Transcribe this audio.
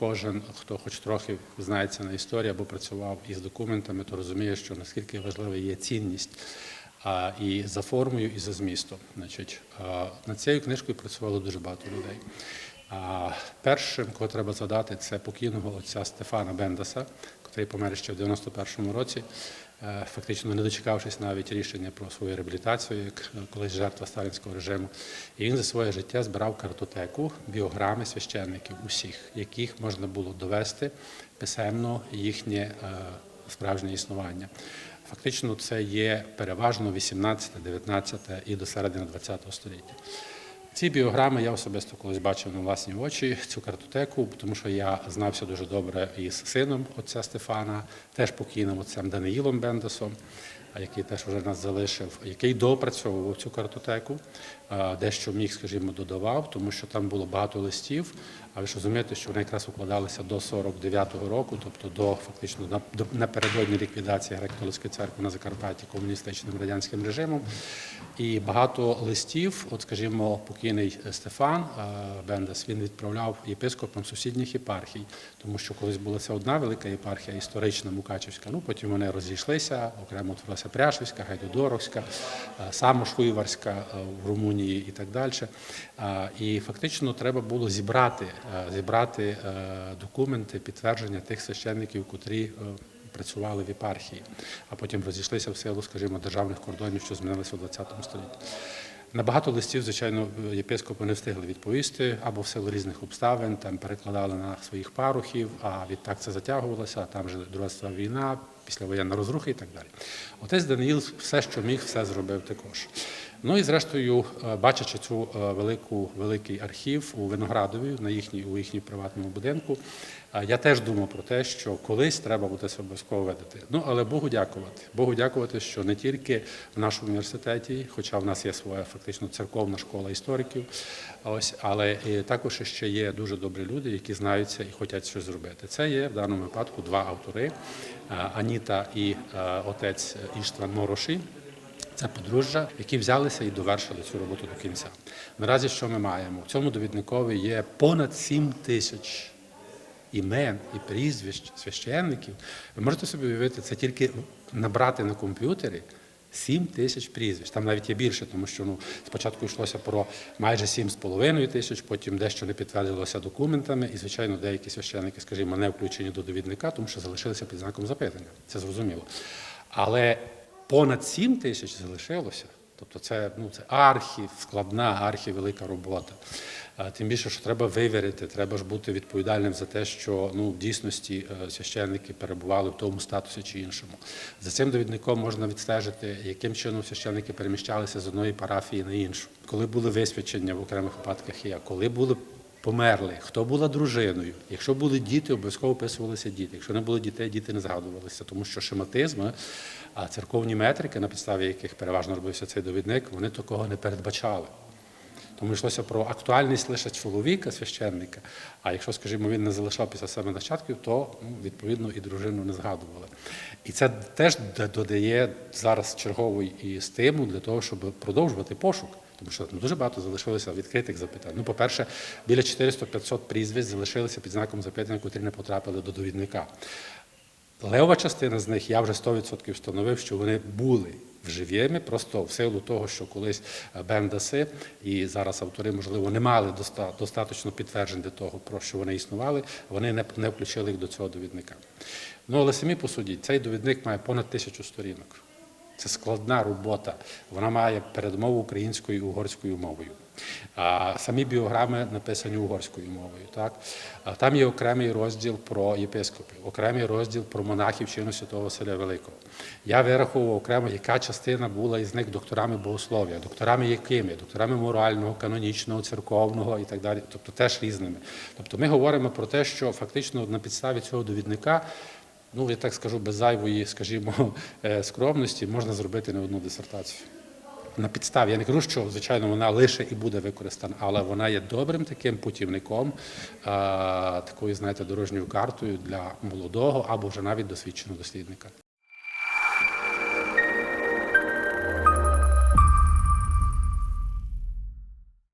Кожен, хто хоч трохи знається на історії або працював із документами, то розуміє, що наскільки важлива є цінність а, і за формою, і за змістом. Значить, а, над цією книжкою працювало дуже багато людей. А, першим, кого треба згадати, це покійного отця Стефана Бендаса, який помер ще в 91-му році, фактично не дочекавшись навіть рішення про свою реабілітацію, як е, колись жертва сталінського режиму. І він за своє життя збирав картотеку, біограми священників усіх, яких можна було довести писемно їхнє е, справжнє існування. Фактично, це є переважно 18, 19 і до середини 20 століття. Ці біограми я особисто колись бачив на власні очі цю картотеку, тому що я знався дуже добре із сином отця Стефана, теж покійним отцем Даниїлом Бендесом, який теж вже нас залишив, який допрацьовував цю картотеку, дещо міг, скажімо, додавав, тому що там було багато листів. А ви ж розумієте, що вони якраз укладалися до 49-го року, тобто до фактично на- до- напередодні ліквідації греко-католицької церкви на Закарпатті комуністичним радянським режимом. І багато листів, от скажімо, покійний Стефан е, Бендес, він відправляв єпископам сусідніх єпархій, тому що колись була ця одна велика єпархія, історична Мукачівська. Ну потім вони розійшлися, окремо утворилася Пряшівська, Гайдодоровська, е, Самошуйварська е, в Румунії і так далі. І фактично треба було зібрати, зібрати е, документи, підтвердження тих священників, котрі е, працювали в єпархії, а потім розійшлися в силу, скажімо, державних кордонів, що змінилися у ХХ столітті. На багато листів, звичайно, єпископи не встигли відповісти або в силу різних обставин, там перекладали на своїх парухів, а відтак це затягувалося, там вже друга війна, післявоєнна розруха і так далі. Отець Даниїл все, що міг, все зробив також. Ну і зрештою, е, бачачи цю е, велику, великий архів у Виноградові на їхній, у їхньому приватному будинку, е, я теж думав про те, що колись треба буде це обов'язково видати. Ну але Богу дякувати. Богу дякувати, що не тільки в нашому університеті, хоча в нас є своя фактично церковна школа істориків, ось, але і також ще є дуже добрі люди, які знаються і хочуть щось зробити. Це є в даному випадку два автори: е, Аніта і е, отець Іштван Мороші. Це подружжя, які взялися і довершили цю роботу до кінця. Наразі що ми маємо? В цьому довідникові є понад 7 тисяч імен і прізвищ священників. Ви можете собі уявити, це тільки набрати на комп'ютері 7 тисяч прізвищ. Там навіть є більше, тому що ну, спочатку йшлося про майже 7,5 тисяч, потім дещо не підтвердилося документами, і, звичайно, деякі священники, скажімо, не включені до довідника, тому що залишилися під знаком запитання. Це зрозуміло. Але понад 7 тисяч залишилося. Тобто це, ну, це архів, складна архівелика робота. Тим більше, що треба вивірити, треба ж бути відповідальним за те, що ну, в дійсності е, священники перебували в тому статусі чи іншому. За цим довідником можна відстежити, яким чином священники переміщалися з одної парафії на іншу, коли були висвячення в окремих випадках і коли були померли, хто була дружиною. Якщо були діти, обов'язково описувалися діти. Якщо не було дітей, діти не згадувалися, тому що шематизми, а церковні метрики, на підставі яких переважно робився цей довідник, вони такого не передбачали. Тому йшлося про актуальність лише чоловіка, священника. А якщо, скажімо, він не залишав після себе нащадків, то ну, відповідно і дружину не згадували. І це теж додає зараз черговий стимул для того, щоб продовжувати пошук. Тому що ну, дуже багато залишилося відкритих запитань. Ну, по-перше, біля 400-500 прізвищ залишилися під знаком запитання, котрі не потрапили до довідника. Левова частина з них я вже 100% встановив, що вони були вживєми, просто в силу того, що колись е, Бендаси і зараз автори, можливо, не мали доста- достатньо підтверджень для того, про що вони існували, вони не, включили їх до цього довідника. Ну, але самі посудіть, цей довідник має понад тисячу сторінок. Це складна робота. Вона має передмову українською і угорською мовою. А самі біограми написані угорською мовою. Так? А там є окремий розділ про єпископів, окремий розділ про монахів чину Святого Василя Великого. Я вирахував окремо, яка частина була із них докторами богослов'я, докторами якими, докторами морального, канонічного, церковного і так далі, тобто теж різними. Тобто ми говоримо про те, що фактично на підставі цього довідника ну я так скажу, без зайвої, скажімо, е, скромності можна зробити не одну дисертацію. На підставі. Я не кажу, що звичайно вона лише і буде використана, але вона є добрим таким путівником, такою, знаєте, дорожньою картою для молодого або вже навіть досвідченого дослідника.